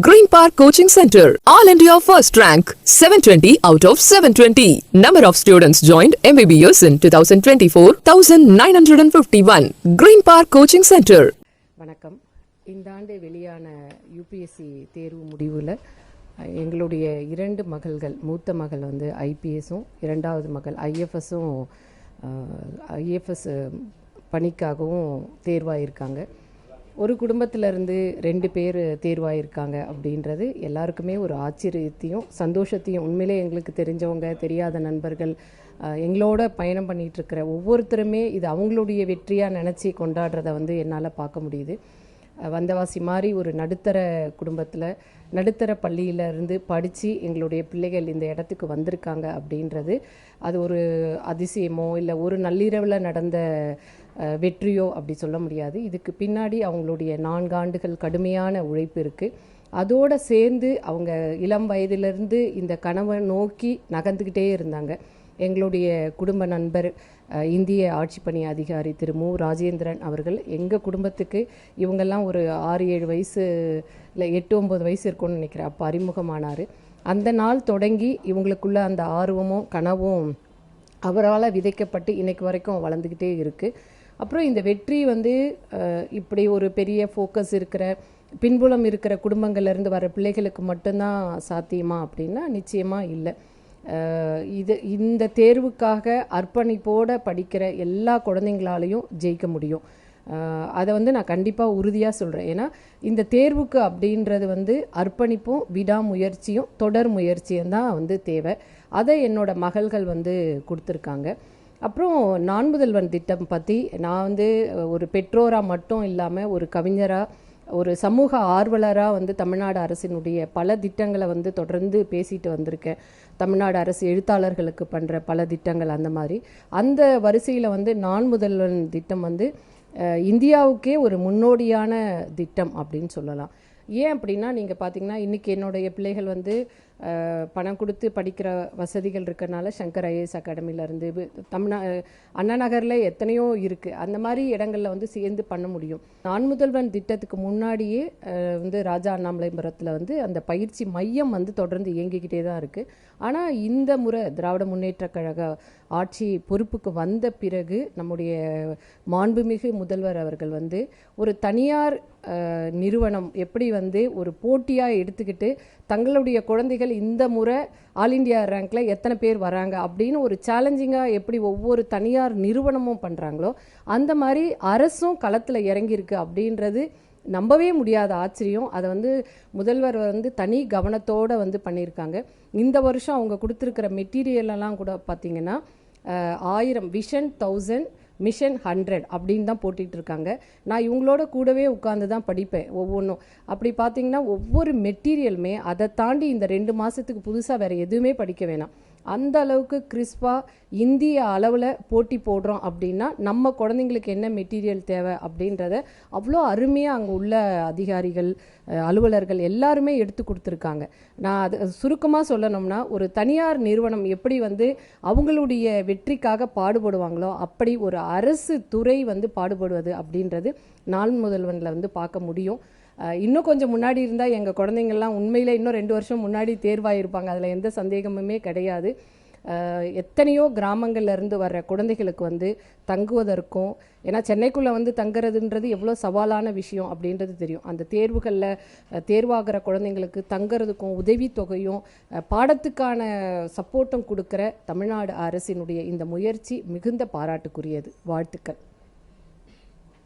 Green park coaching centre all India first rank seven twenty out of seven twenty number of students join MBBS in two thousand twenty four thousand nine hundred and fifty one green park coaching centre வணக்கம் இந்த ஆண்டு வெளியான UPSC தேர்வு முடிவில் எங்களுடைய இரண்டு மகள்கள் மூத்த மகள் வந்து ஐபிஎஸும் இரண்டாவது மகள் ஐஎஃப்எஸும் ஐஎஃப்எஸ் பணிக்காகவும் தேர்வாயிருக்காங்க ஒரு குடும்பத்திலேருந்து ரெண்டு பேர் தேர்வாயிருக்காங்க அப்படின்றது எல்லாருக்குமே ஒரு ஆச்சரியத்தையும் சந்தோஷத்தையும். உண்மையிலே எங்களுக்கு தெரிஞ்சவங்க தெரியாத நண்பர்கள் எங்களோட பயணம் பண்ணிகிட்ருக்கிற ஒவ்வொருத்தருமே இது அவங்களுடைய வெற்றியாக நினச்சி கொண்டாடுறத வந்து என்னால் பார்க்க முடியுது. வந்தவாசி மாதிரி ஒரு நடுத்தர குடும்பத்தில் நடுத்தர பள்ளியிலருந்து படித்து எங்களுடைய பிள்ளைகள் இந்த இடத்துக்கு வந்திருக்காங்க அப்படின்றது அது ஒரு அதிசயமோ இல்லை ஒரு நள்ளிரவில் நடந்த வெற்றியோ அப்படி சொல்ல முடியாது. இதுக்கு பின்னாடி அவங்களுடைய நான்காண்டுகள் கடுமையான உழைப்பு இருக்குது அதோடு சேர்ந்து அவங்க இளம் வயதிலிருந்து இந்த கனவை நோக்கி நகர்ந்துக்கிட்டே இருந்தாங்க. எங்களுடைய குடும்ப நண்பர் இந்திய இந்திய ஆட்சிப்பணி அதிகாரி திரு மு. ராஜேந்திரன் அவர்கள் எங்கள் குடும்பத்துக்கு இவங்கெல்லாம் ஒரு ஆறு ஏழு வயசு இல்லை எட்டு ஒம்பது வயசு இருக்கும்னு நினைக்கிறேன். அப்போ அறிமுகமானார். அந்த நாள் தொடங்கி இவங்களுக்குள்ள அந்த ஆர்வமும் கனவும் அவரால் விதைக்கப்பட்டு இன்னைக்கு வரைக்கும் வளர்ந்துக்கிட்டே இருக்குது அப்புறம் இந்த வெற்றி வந்து இப்படி ஒரு பெரிய ஃபோக்கஸ் இருக்கிற பின்புலம் இருக்கிற குடும்பங்கள்லேருந்து வர பிள்ளைகளுக்கு மட்டும்தான் சாத்தியமா அப்படின்னா நிச்சயமாக இல்லை. இது இந்த தேர்வுக்காக அர்ப்பணிப்போடு படிக்கிற எல்லா குழந்தைங்களாலையும் ஜெயிக்க முடியும். அதை வந்து நான் கண்டிப்பாக உறுதியாக சொல்கிறேன் ஏன்னா இந்த தேர்வுக்கு அப்படின்றது வந்து அர்ப்பணிப்பும் விடாமுயற்சியும் தொடர் முயற்சியும் தான் வந்து தேவை. அதை என்னோட மகள்கள் வந்து கொடுத்துருக்காங்க. அப்புறம் நான் முதல்வன் திட்டம் பற்றி நான் வந்து ஒரு பெற்றோராக மட்டும் இல்லாமல் ஒரு கவிஞராக ஒரு சமூக ஆர்வலராக வந்து தமிழ்நாடு அரசினுடைய பல திட்டங்களை வந்து தொடர்ந்து பேசிட்டு வந்திருக்கேன். தமிழ்நாடு அரசு எழுத்தாளர்களுக்கு பண்ணுற பல திட்டங்கள் அந்த மாதிரி. அந்த வரிசையில் வந்து நான் முதல்வன் திட்டம் வந்து இந்தியாவுக்கே ஒரு முன்னோடியான திட்டம் அப்படின்னு சொல்லலாம். ஏன் அப்படின்னா நீங்கள் பார்த்தீங்கன்னா இன்றைக்கி என்னுடைய பிள்ளைகள் வந்து பணம் கொடுத்து படிக்கிற வசதிகள் இருக்கறனால சங்கர் ஐஏஎஸ் அகாடமியிலேருந்து தமிழ்நா அண்ணா நகரில் எத்தனையோ இருக்குது அந்த மாதிரி இடங்களில் வந்து சேர்ந்து பண்ண முடியும். நான் முதல்வன் திட்டத்துக்கு முன்னாடியே வந்து ராஜா அண்ணாமலைபுரத்தில் வந்து அந்த பயிற்சி மையம் வந்து தொடர்ந்து இயங்கிக்கிட்டே தான் இருக்குது ஆனால் இந்த முறை திராவிட முன்னேற்ற கழக ஆட்சி பொறுப்புக்கு வந்த பிறகு நம்முடைய மாண்புமிகு முதல்வர் அவர்கள் வந்து ஒரு தனியார் நிறுவனம் எப்படி வந்து ஒரு போட்டியாக எடுத்துக்கிட்டு தங்களுடைய குழந்தைகள் இந்த முறை ஆல் இந்தியா ரேங்க்ல எத்தனை பேர் வராங்க அப்படின்னு ஒரு சேலஞ்சிங்காக எப்படி ஒவ்வொரு தனியார் நிறுவனமும் பண்ணுறாங்களோ அந்த மாதிரி அரசும் களத்தில் இறங்கியிருக்கு அப்படின்றது நம்பவே முடியாத ஆச்சரியம். அதை வந்து முதல்வர் வந்து தனி கவனத்தோடு வந்து பண்ணியிருக்காங்க. இந்த வருஷம் அவங்க கொடுத்துருக்கிற மெட்டீரியல் எல்லாம் கூட பார்த்தீங்கன்னா ஆயிரம் விஷன் தௌசண்ட் மிஷன் ஹண்ட்ரட் அப்படின்னு தான் போட்டுட்டு இருக்காங்க. நான் இவங்களோட கூடவே உட்காந்து தான் படிப்பேன் ஒவ்வொன்றும் அப்படி பார்த்தீங்கன்னா ஒவ்வொரு மெட்டீரியலுமே அதை தாண்டி இந்த ரெண்டு மாதத்துக்கு புதுசாக வேறு எதுவுமே படிக்க வேணாம். அந்த அளவுக்கு கிறிஸ்பாக இந்திய அளவில் போட்டி போடுறோம் அப்படின்னா நம்ம குழந்தைங்களுக்கு என்ன மெட்டீரியல் தேவை அப்படின்றத அவ்வளோ அருமையாக அங்கே உள்ள அதிகாரிகள் அலுவலர்கள் எல்லாருமே எடுத்து கொடுத்துருக்காங்க. நான் அது சுருக்கமாக சொல்லணும்னா ஒரு தனியார் நிறுவனம் எப்படி வந்து அவங்களுடைய வெற்றிக்காக பாடுபடுவாங்களோ அப்படி ஒரு அரசு துறை வந்து பாடுபடுவது அப்படின்றது நாள் முதல்வனில் வந்து பார்க்க முடியும். இன்னும் கொஞ்சம் முன்னாடி இருந்தால் எங்கள் குழந்தைங்கள்லாம் உண்மையில் இன்னும் ரெண்டு வருஷம் முன்னாடி தேர்வாயிருப்பாங்க. அதில் எந்த சந்தேகமுமே கிடையாது. எத்தனையோ கிராமங்கள்லேருந்து வர்ற குழந்தைகளுக்கு வந்து தங்குவதற்கும் ஏன்னா சென்னைக்குள்ளே வந்து தங்குறதுன்றது எவ்வளோ சவாலான விஷயம் அப்படின்றது தெரியும். அந்த தேர்வுகளில் தேர்வாகிற குழந்தைங்களுக்கு தங்குறதுக்கும் உதவித்தொகையும் பாடத்துக்கான சப்போர்ட்டும் கொடுக்குற தமிழ்நாடு அரசினுடைய இந்த முயற்சி மிகுந்த பாராட்டுக்குரியது. வாழ்த்துக்கள்.